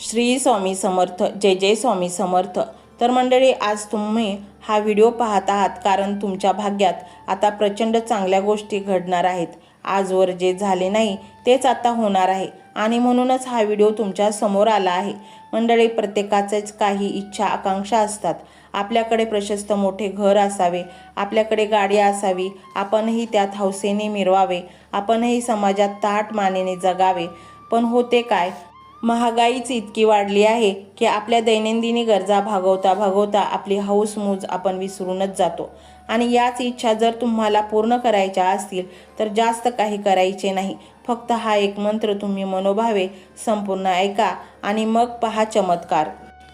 श्री स्वामी समर्थ जय जय स्वामी समर्थ. तर मंडळी आज तुम्ही हा व्हिडिओ पाहत आहात कारण तुमच्या भाग्यात आता प्रचंड चांगल्या गोष्टी घडणार आहेत. आजवर जे झाले नाही तेच आता होणार आहे आणि म्हणूनच हा व्हिडिओ तुमच्यासमोर आला आहे. मंडळी प्रत्येकाचेच काही इच्छा आकांक्षा असतात. आपल्याकडे प्रशस्त मोठे घर असावे आपल्याकडे गाडी असावी आपणही त्यात हौसेने मिरवावे आपणही समाजात ताट मानेने जगावे. पण होते काय? महागाईच इतकी वाढली आहे की आपल्या दैनंदिनी गरजा भागवता भागवता आपली हौसमूज आपण विसरूनच जातो. आणि याच इच्छा जर तुम्हाला पूर्ण करायच्या असतील तर जास्त काही करायचे नाही. फक्त हा एक मंत्र तुम्ही मनोभावे संपूर्ण ऐका आणि मग पहा चमत्कार.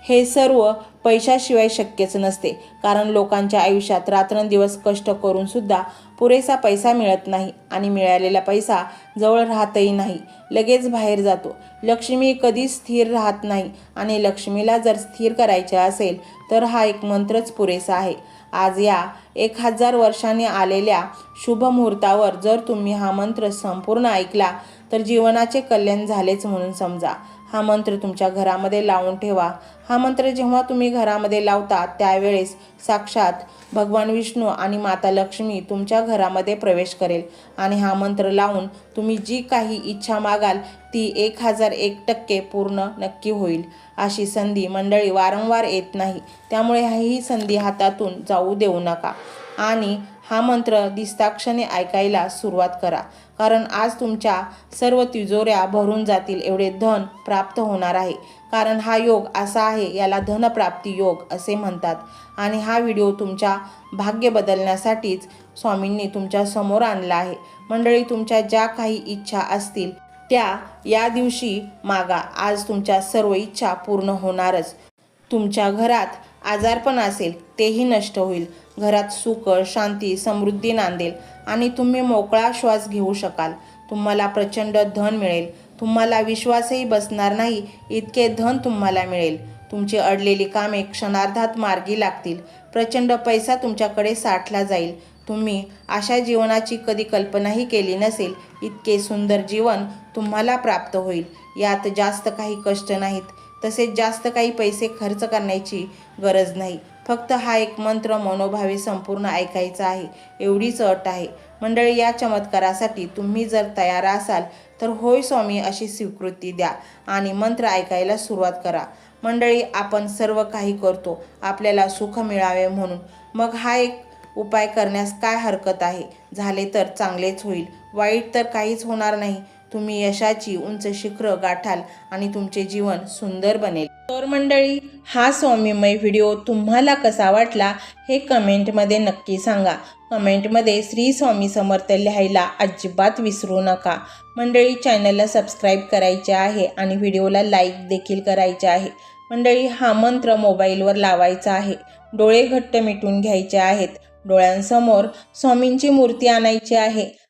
हे सर्व पैशाशिवाय शक्यच नसते. कारण लोकांच्या आयुष्यात रात्रंदिवस कष्ट करूनसुद्धा पुरेसा पैसा मिळत नाही आणि मिळालेला पैसा जवळ राहतही नाही. लगेच बाहेर जातो. लक्ष्मी कधीच स्थिर राहत नाही आणि लक्ष्मीला जर स्थिर करायचे असेल तर हा एक मंत्रच पुरेसा आहे. आज या एक हजार वर्षांनी आलेल्या शुभ मुहूर्तावर जर तुम्ही हा मंत्र संपूर्ण ऐकला तर जीवनाचे कल्याण झालेच म्हणून समजा. हा मंत्र तुमच्या घरामध्ये लावून ठेवा. हा मंत्र जेव्हा तुम्ही घरामध्ये लावता त्यावेळेस साक्षात भगवान विष्णू आणि माता लक्ष्मी तुमच्या घरामध्ये प्रवेश करेल. आणि हा मंत्र लावून तुम्ही जी काही इच्छा मागाल ती एक हजार एक टक्के पूर्ण नक्की होईल. अशी संधी मंडळी वारंवार येत नाही. त्यामुळे ही संधी हातातून जाऊ देऊ नका. आणि हा मंत्र दिसताक्षणी ऐकायला सुरुवात करा. कारण आज तुमच्या सर्व तिजोऱ्या भरून जातील एवढे धन प्राप्त होणार आहे. कारण हा योग असा आहे याला धनप्राप्ती योग असे म्हणतात. आणि हा व्हिडिओ तुमच्या भाग्य बदलण्यासाठीच स्वामींनी तुमच्यासमोर आणला आहे. मंडळी तुमच्या ज्या काही इच्छा असतील त्या या दिवशी मागा. आज तुमच्या सर्व इच्छा पूर्ण होणारच. तुमच्या घरात आजारपण असेल तेही नष्ट होईल. घरात सुख शांती समृद्धी नांदेल आणि तुम्ही मोकळा श्वास घेऊ शकाल. तुम्हाला प्रचंड धन मिळेल. तुम्हाला विश्वासही बसणार नाही इतके धन तुम्हाला मिळेल. तुमची अडलेली कामे क्षणार्धात मार्गी लागतील. प्रचंड पैसा तुमच्याकडे साठला जाईल. तुम्ही अशा जीवनाची कधी कल्पनाही केली नसेल. इतके सुंदर जीवन तुम्हाला प्राप्त होईल. यात जास्त काही कष्ट नाहीत. तसेच जास्त काही पैसे खर्च करण्याची गरज नाही. फक्त हा एक मंत्र मनोभावे संपूर्ण ऐकायचा आहे एवढीच अट आहे. मंडळी या चमत्कारासाठी तुम्ही जर तयार असाल तर होय स्वामी अशी स्वीकृती द्या आणि मंत्र ऐकायला सुरुवात करा. मंडळी आपण सर्व काही करतो आपल्याला सुख मिळावे म्हणून. मग हा एक उपाय करण्यास काय हरकत आहे? झाले तर चांगलेच होईल. वाईट तर काहीच होणार नाही. तुम्ही यशाची उंच शिखर गाठाल आणि तुमचे जीवन सुंदर बनेल. तर मंडळी हा स्वामीमय व्हिडिओ तुम्हाला कसा वाटला हे कमेंटमध्ये नक्की सांगा. कमेंटमध्ये श्री स्वामी समर्थ लिहायला अजिबात विसरू नका. मंडळी चॅनलला सबस्क्राईब करायचे आहे आणि व्हिडिओला लाईक देखील करायचे आहे. मंडळी हा मंत्र मोबाईलवर लावायचा आहे. डोळे घट्ट मिटून घ्यायचे आहेत. डोळ्यांसमोर स्वामींची मूर्ती आणायची आहे.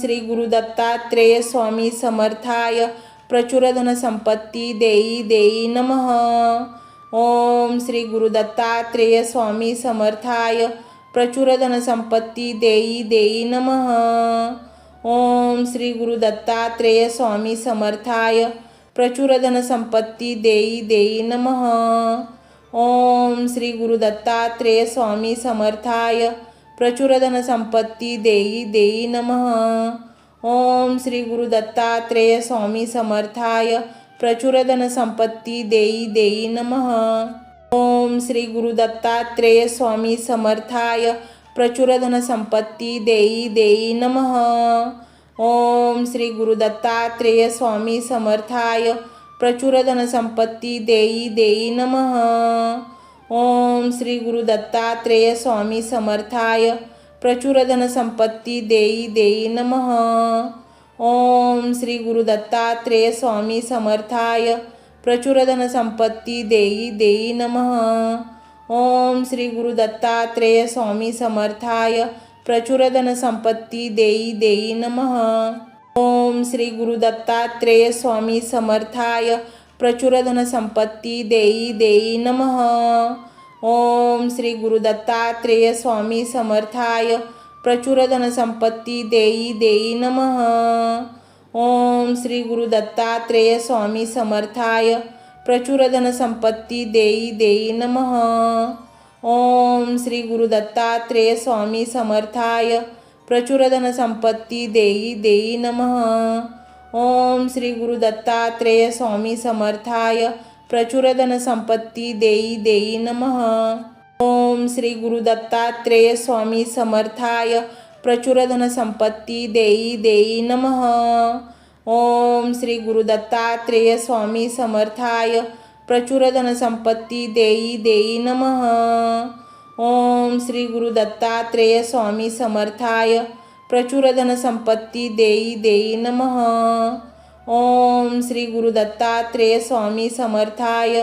श्री गुरुदत्तात्रेय स्वामी समर्थाय प्रचुर धनसंपत्ती देई देई नमः। ओम श्री गुरुदत्तात्रेय स्वामी समर्थाय प्रचुर धनसंपत्ती देई देई नमः। ओम श्री गुरुदत्तात्रेय स्वामी समर्थाय प्रचुर धनसंपत्ती देई देई नमः। ओम श्री गुरुदत्तात्रेय स्वामी समर्थाय प्रचुर धनसंपत्ती देई देई नमः। ओम श्री गुरुदत्तात्रेय स्वामी समर्थाय प्रचुर धनसंपत्ती देई देई नमः। ओम श्री गुरु दत्तात्रेय स्वामी समर्थाय प्रचुर धनसंपत्ती देई देई नमः। ओम श्री गुरु दत्तात्रेय स्वामी समर्थाय प्रचुर धनसंपत्ती देई देई नमः। ओम श्री गुरु दत्तात्रेय स्वामी समर्थाय. प्रचुर धनसंपत्ती देई देई नमः. ओम श्री गुरु दत्तात्रेय स्वामी समर्थाय. प्रचुर धनसंपत्ती देई देई नमः. ओम श्री गुरु दत्तात्रेय स्वामी समर्थाय. प्रचुर धनसंपत्ती देई देई नमः. ओम श्री गुरु दत्तात्रेय स्वामी समर्थाय. प्रचुर धनसंपत्ती देई देई नमः। ओम श्री गुरुदत्तात्रेय स्वामी समर्थाय प्रचुर धनसंपत्ती देई देई नमः। ओम श्री गुरुदत्तात्रेय स्वामी समर्थाय प्रचुर धनसंपत्ती देई देई नमः। ओम श्री गुरुदत्तात्रेय स्वामी समर्थाय प्रचुर धनसंपत्ती देई देई नमः। ओम श्री गुरु दत्तात्रेय स्वामी समर्थाय प्रचुर धनसंपत्ती देई देई नमः। ओम श्री गुरु दत्तात्रेय स्वामी समर्थाय प्रचुर धनसंपत्ती देई देई नमः। ओम श्री गुरु दत्तात्रेय स्वामी समर्थाय प्रचुर धनसंपत्ती देई देई नमः। ओम श्री गुरु दत्तात्रेय स्वामी समर्थाय प्रचुर धनसंपत्ती देई देई नमः। ओम श्री गुरुदत्तात्रेय स्वामी समर्थाय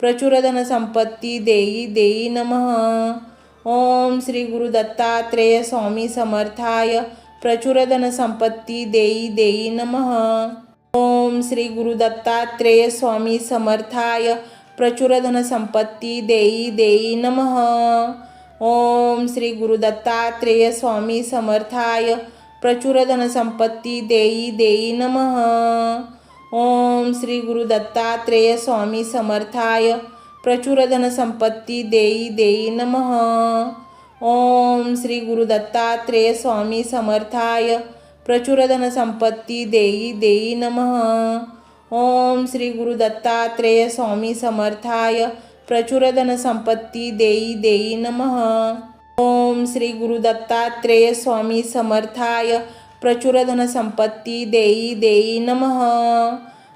प्रचुर धनसंपत्ती देई देई नमः। ओम श्री गुरुदत्तात्रेय स्वामी समर्थाय प्रचुर धनसंपत्ती देई देई नमः। ओम श्री गुरुदत्तात्रेय स्वामी समर्थाय प्रचुर धनसंपत्ती देई देई नमः। ओम श्री गुरुदत्तात्रेय स्वामी समर्थाय प्रचुर धनसंपत्ती देई देई नमः। ओम श्री गुरुदत्तात्रेय स्वामी समर्थाय प्रचुर धनसंपत्ती देई देई नमः। ओम श्री गुरुदत्तात्रेय स्वामी समर्थाय प्रचुर धनसंपत्ती देई देई नमः। ओम श्री गुरुदत्तात्रेय स्वामी समर्थाय प्रचुर धनसंपत्ती देई देई नमः। ओम श्री गुरुदत्तात्रेय स्वामी समर्थाय प्रचुर धनसंपत्ती देई देई नमः।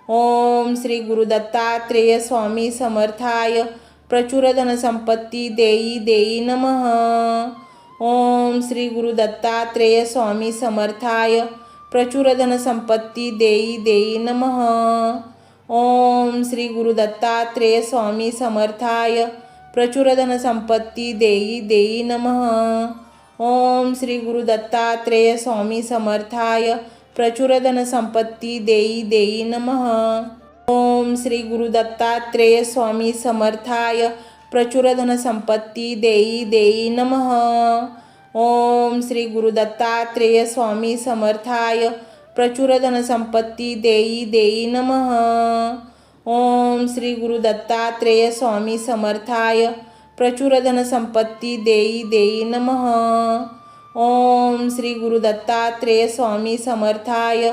ओम श्री गुरुदत्तात्रेय स्वामी समर्थाय प्रचुर धनसंपत्ती देई देई नमः। ओम श्री गुरुदत्तात्रेय स्वामी समर्थाय प्रचुर धनसंपत्ती देई देई नमः। ओम श्री गुरुदत्तात्रेय स्वामी समर्थाय प्रचुर धनसंपत्ती देई देई नमः। ओम श्री गुरुदत्तात्रेय स्वामी समर्थाय प्रचुर धनसंपत्ती देई देई नमः। ओम श्री गुरुदत्तात्रेय स्वामी समर्थाय प्रचुर धनसंपत्ती देई देई नमः। ओम श्री गुरुदत्तात्रेय स्वामी समर्थाय प्रचुर धनसंपत्ती देई देई नमः। ओम श्री गुरु दत्तात्रेय स्वामी समर्थाय। प्रचुर धनसंपत्ती देई देई नमः। ओम श्री गुरु दत्तात्रेय स्वामी समर्थाय।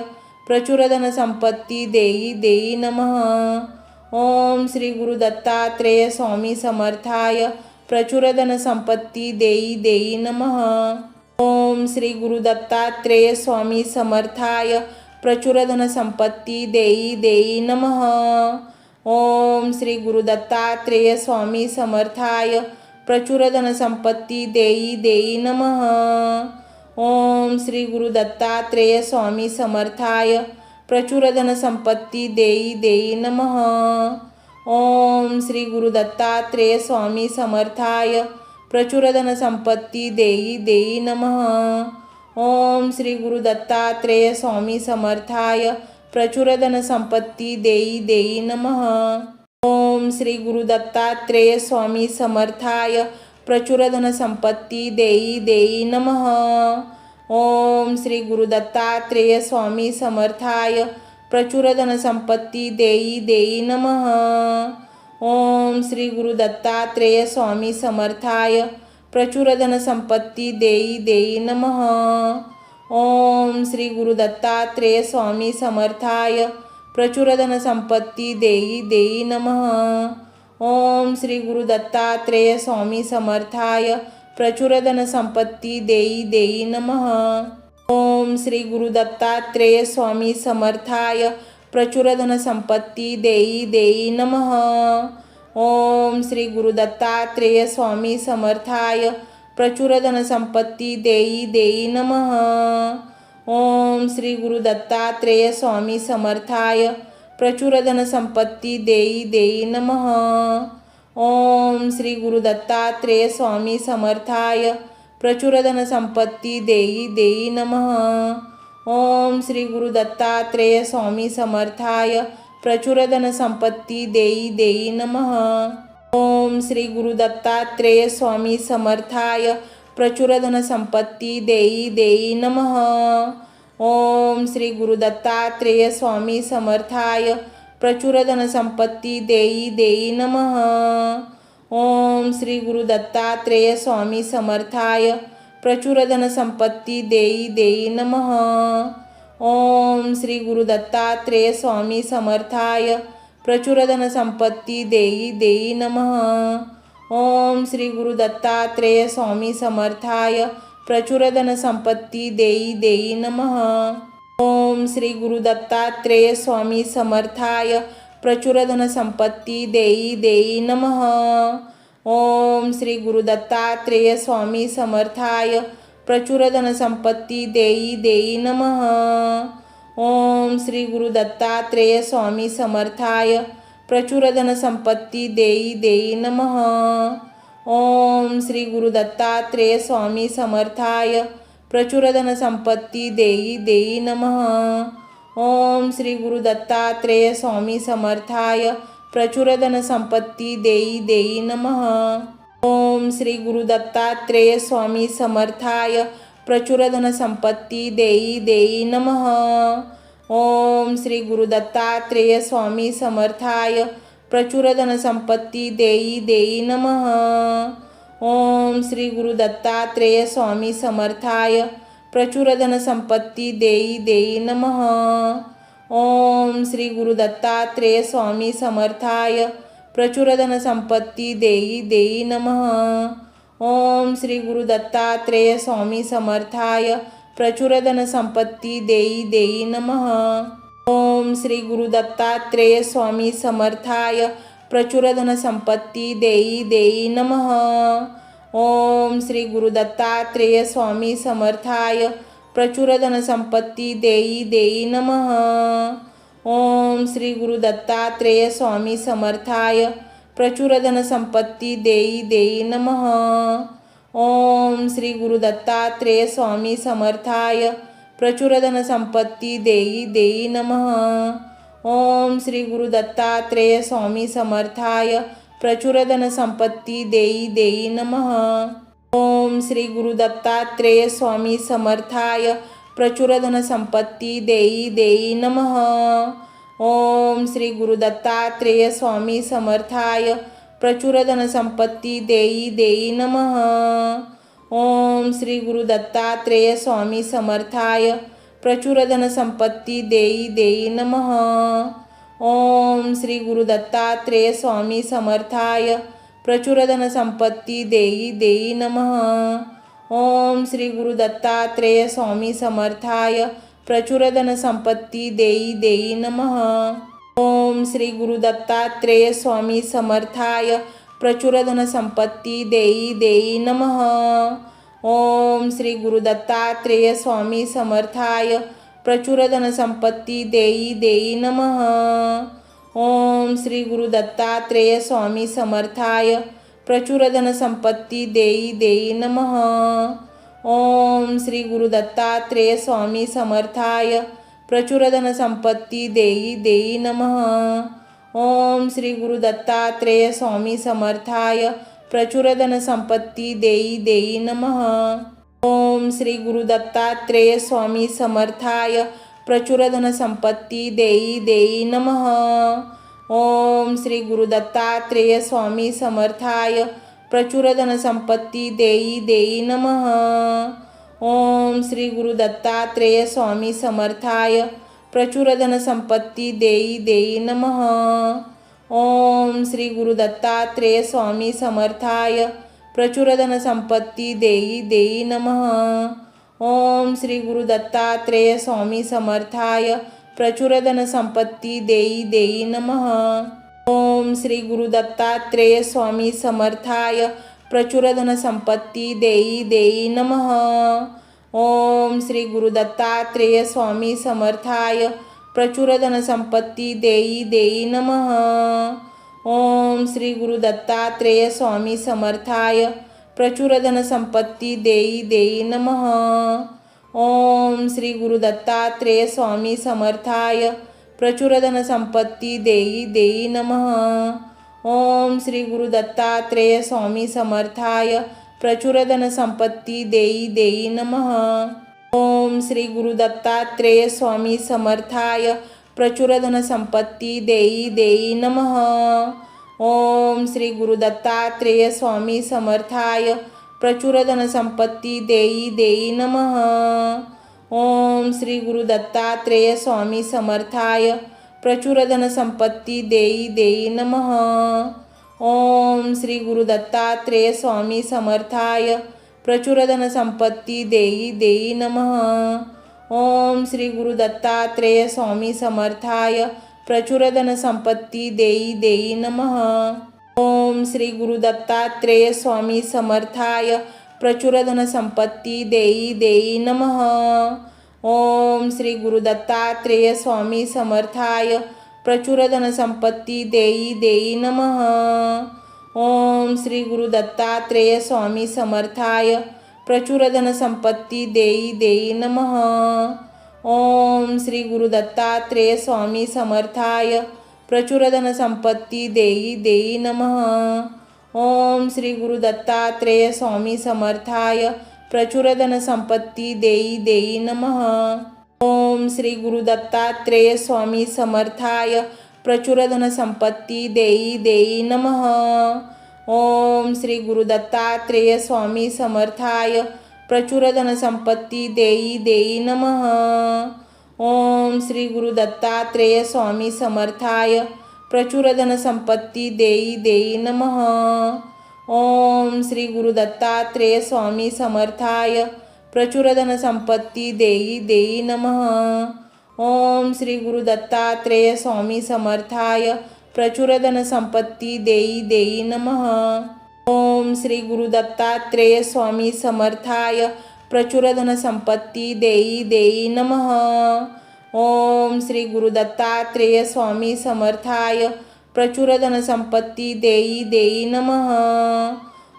प्रचुर धनसंपत्ती देई देई नमः। ओम श्री गुरु दत्तात्रेय स्वामी समर्थाय। प्रचुर धनसंपत्ती देई देई नमः। ओम श्री गुरुदत्तात्रेय स्वामी समर्थाय प्रचुर धनसंपत्ती देई देई नमः। ओम श्री गुरुदत्तात्रेय स्वामी समर्थाय प्रचुर धनसंपत्ती देई देई नमः। ओम श्री गुरुदत्तात्रेय स्वामी समर्थाय प्रचुर धनसंपत्ती देई देई नमः। ओम श्री गुरुदत्तात्रेय स्वामी समर्थाय प्रचुर धनसंपत्ती देई देई नमः। ओम श्री गुरु दत्तात्रेय स्वामी समर्थाय प्रचुर धनसंपत्ती देई देई नमः। ओम श्री गुरु दत्तात्रेय स्वामी समर्थाय प्रचुर धनसंपत्ती देई देई नमः। ओम श्री गुरु दत्तात्रेय स्वामी समर्थाय प्रचुर धनसंपत्ती देई देई नमः। ओम श्री गुरु दत्तात्रेय स्वामी समर्थाय। प्रचुर धनसंपत्ती देई देई नमः। ओम श्री गुरु दत्तात्रेय स्वामी समर्थाय। प्रचुर धनसंपत्ती देई देई नमः। ओम श्री गुरु दत्तात्रेय स्वामी समर्थाय। प्रचुर धनसंपत्ती देई देई नमः। ओम श्री गुरु दत्तात्रेय स्वामी समर्थाय। प्रचुर धनसंपत्ती देई देई नमः। ओम श्री गुरुदत्तात्रेय स्वामी समर्थाय प्रचुर धनसंपत्ती देई देई नमः। ओम श्री गुरुदत्तात्रेय स्वामी समर्थाय प्रचुर धनसंपत्ती देई देई नमः। ओम श्री गुरुदत्तात्रेय स्वामी समर्थाय प्रचुर धनसंपत्ती देई देई नमः। ओम श्री गुरु दत्तात्रेय स्वामी समर्थाय प्रचुर धनसंपत्ती देई देई नमः। ओम श्री गुरु दत्तात्रेय स्वामी समर्थाय प्रचुर धनसंपत्ती देई देई नमः। ओम श्री गुरु दत्तात्रेय स्वामी समर्थाय प्रचुर धनसंपत्ती देई देई नमः। ओम श्री गुरु दत्तात्रेय स्वामी समर्थाय प्रचुर धनसंपत्ती देई देई नमः। ओम श्री गुरुदत्तात्रेय स्वामी समर्थाय प्रचुर धनसंपत्ती देई देई नमः। ओम श्री गुरुदत्तात्रेय स्वामी समर्थाय प्रचुर धनसंपत्ती देई देई नमः। ओम श्री गुरुदत्तात्रेय स्वामी समर्थाय प्रचुर धनसंपत्ती देई देई नमः। ओम श्री गुरुदत्तात्रेय स्वामी समर्थाय प्रचुर धनसंपत्ती देई देई नमः। ओम श्री गुरुदत्तात्रेय स्वामी समर्थाय प्रचुर धनसंपत्ती देई देई नमः। ओम श्री गुरुदत्तात्रेय स्वामी समर्थाय प्रचुर धनसंपत्ती देई देई नमः। ओम श्री गुरुदत्तात्रेय स्वामी समर्थाय प्रचुर धनसंपत्ती देई देई नमः। ओम श्री गुरुदत्तात्रेय स्वामी समर्थाय प्रचुर धनसंपत्ती देई देई नमः। ओम श्री गुरुदत्तात्रेय स्वामी समर्थाय प्रचुर धनसंपत्ती देई देई नमः। ओम श्री गुरुदत्तात्रेय स्वामी समर्थाय प्रचुर धनसंपत्ती देई देई नमः। ओम श्री गुरु दत्तात्रेय स्वामी समर्थाय प्रचुर धनसंपत्ती देई देई नमः। ओम श्री गुरु दत्तात्रेय स्वामी समर्थाय प्रचुर धनसंपत्ती देई देई नमः। ओम श्री गुरु दत्तात्रेय स्वामी समर्थाय प्रचुर धनसंपत्ती देई देई नमः। ओम श्री गुरु दत्तात्रेय स्वामी समर्थाय प्रचुर धनसंपत्ती देई देई नमः। ओम श्री गुरु दत्तात्रेय स्वामी समर्थाय। प्रचुर धनसंपत्ती देई देई नमः। ओम श्री गुरु दत्तात्रेय स्वामी समर्थाय। प्रचुर धनसंपत्ती देई देई नमः। ओम श्री गुरु दत्तात्रेय स्वामी समर्थाय। प्रचुर धनसंपत्ती देई देई नमः। ओम श्री गुरुदत्तात्रेय स्वामी समर्थाय प्रचुर धनसंपत्ती देई देई नमः। ओम श्री गुरुदत्तात्रेय स्वामी समर्थाय प्रचुर धनसंपत्ती देई देई नमः। ओम श्री गुरुदत्तात्रेय स्वामी समर्थाय प्रचुर धनसंपत्ती देई देई नमः। ओम श्री गुरुदत्तात्रेय स्वामी समर्थाय प्रचुर धनसंपत्ती देई देई नमः। ओम श्री गुरु दत्तात्रेय स्वामी समर्थाय प्रचुर धनसंपत्ती देई देई नमः। ओम श्री गुरु दत्तात्रेय स्वामी समर्थाय प्रचुर धनसंपत्ती देई देई नमः। ओम श्री गुरु दत्तात्रेय स्वामी समर्थाय प्रचुर धनसंपत्ती देई देई नमः। ओम श्री गुरु दत्तात्रेय स्वामी समर्थाय प्रचुर धनसंपत्ती देई देई नमः। ओम श्री गुरु दत्तात्रेय स्वामी समर्थाय प्रचुर धनसंपत्ती देई देई नमः। ओम श्री गुरु दत्तात्रेय स्वामी समर्थाय प्रचुर धनसंपत्ती देई देई नमः। ओम श्री गुरु दत्तात्रेय स्वामी समर्थाय प्रचुर धनसंपत्ती देई देई नमः। ओम श्री गुरुदत्तात्रेय स्वामी समर्थाय। प्रचुर धनसंपत्ती देई देई नमः। ओम श्री गुरुदत्तात्रेय स्वामी समर्थाय। प्रचुर धनसंपत्ती देई देई नमः। ओम श्री गुरुदत्तात्रेय स्वामी समर्थाय। प्रचुर धनसंपत्ती देई देई नमः। ओम श्री गुरु दत्तात्रेय स्वामी समर्थाय प्रचुर धनसंपत्ती देई देई नमः। ओम श्री गुरु दत्तात्रेय स्वामी समर्थाय प्रचुर धनसंपत्ती देई देई नमः। ओम श्री गुरु दत्तात्रेय स्वामी समर्थाय प्रचुर धनसंपत्ती देई देई नमः। ओम श्री गुरु दत्तात्रेय स्वामी समर्थाय प्रचुर धनसंपत्ती देई देई नमः। ओम श्री गुरुदत्तात्रेय स्वामी समर्थाय प्रचुर धनसंपत्ती देई देई नमः। ओम श्री गुरुदत्तात्रेय स्वामी समर्थाय प्रचुर धनसंपत्ती देई देई नमः। ओम श्री गुरुदत्तात्रेय स्वामी समर्थाय प्रचुर धनसंपत्ती देई देई नमः। ओम श्री गुरुदत्तात्रेय स्वामी समर्थाय प्रचुर धनसंपत्ती देई देई नमः। ओम श्री गुरुदत्तात्रेय स्वामी समर्थाय प्रचुर धनसंपत्ती देई देई नमः। ओम श्री गुरुदत्तात्रेय स्वामी समर्थाय प्रचुर धनसंपत्ती देई देई नमः। ओम श्री गुरुदत्तात्रेय स्वामी समर्थाय प्रचुर धनसंपत्ती देई देई नमः। ओम श्री गुरुदत्तात्रेय स्वामी समर्थाय प्रचुर धनसंपत्ती देई देई नमः। ओम श्री गुरुदत्तात्रेय स्वामी समर्थाय प्रचुर धनसंपत्ती देई देई नमः। ओम श्री गुरुदत्तात्रेय स्वामी समर्थाय प्रचुर धनसंपत्ती देई देई नमः। ओम श्री गुरु दत्तात्रेय स्वामी समर्थाय प्रचुर धनसंपत्ती देई देई नमः। ओम श्री गुरु दत्तात्रेय स्वामी समर्थाय प्रचुर धनसंपत्ती देई देई नमः। ओम श्री गुरु दत्तात्रेय स्वामी समर्थाय प्रचुर धनसंपत्ती देई देई नमः। ओम श्री गुरु दत्तात्रेय स्वामी समर्थाय प्रचुर धनसंपत्ती देई देई नमः। ओम श्री गुरु दत्तात्रेय स्वामी समर्थाय। प्रचुर धनसंपत्ती देई देई नमः। ओम श्री गुरु दत्तात्रेय स्वामी समर्थाय। प्रचुर धनसंपत्ती देई देई नमः। ओम श्री गुरु दत्तात्रेय स्वामी समर्थाय। प्रचुर धनसंपत्ती देई देई नमः। ओम श्री गुरुदत्तात्रेय स्वामी समर्थाय प्रचुर धनसंपत्ती देई देई नमः। ओम श्री गुरुदत्तात्रेय स्वामी समर्थाय प्रचुर धनसंपत्ती देई देई नमः।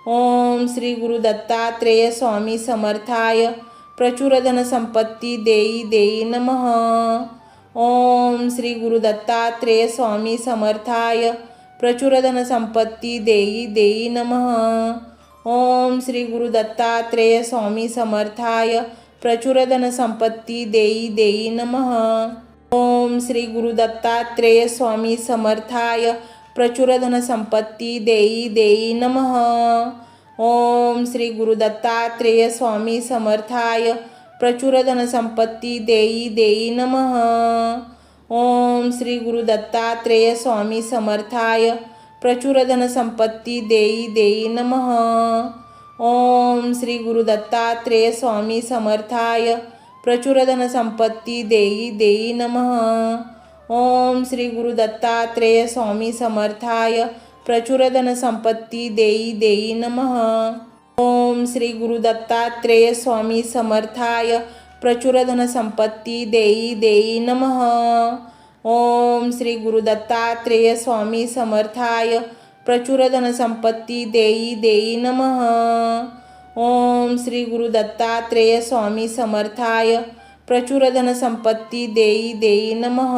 ओम श्री गुरुदत्तात्रेय स्वामी समर्थाय प्रचुर धनसंपत्ती देई देई नमः। ओम श्री गुरुदत्तात्रेय स्वामी समर्थाय प्रचुर धनसंपत्ती देई देई नमः। ओम श्री गुरु दत्तात्रेय स्वामी समर्थाय प्रचुर धनसंपत्ती देई देई नमः। ओम श्री गुरु दत्तात्रेय स्वामी समर्थाय प्रचुर धनसंपत्ती देई देई नमः। ओम श्री गुरु दत्तात्रेय स्वामी समर्थाय प्रचुर धनसंपत्ती देई देई नमः। ओम श्री गुरु दत्तात्रेय स्वामी समर्थाय. प्रचुर धनसंपत्ती देई देई नमः. ओम श्री गुरु दत्तात्रेय स्वामी समर्थाय. प्रचुर धनसंपत्ती देई देई नमः. ओम श्री गुरु दत्तात्रेय स्वामी समर्थाय. प्रचुर धनसंपत्ती देई देई नमः. ओम श्री गुरु दत्तात्रेय स्वामी समर्थाय. प्रचुर धनसंपत्ती देई देई नमः। ओम श्री गुरुदत्तात्रेय स्वामी समर्थाय। प्रचुर धनसंपत्ती देई देई नमः। ओम श्री गुरुदत्तात्रेय स्वामी समर्थाय। प्रचुर धनसंपत्ती देई देई नमः।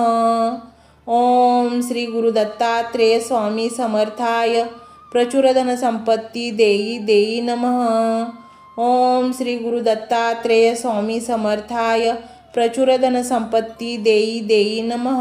ओम श्री गुरुदत्तात्रेय स्वामी समर्थाय। प्रचुर धनसंपत्ती देई देई नमः। ओम श्री गुरु दत्तात्रेय स्वामी समर्थाय प्रचुर धनसंपत्ती देई देई नमः.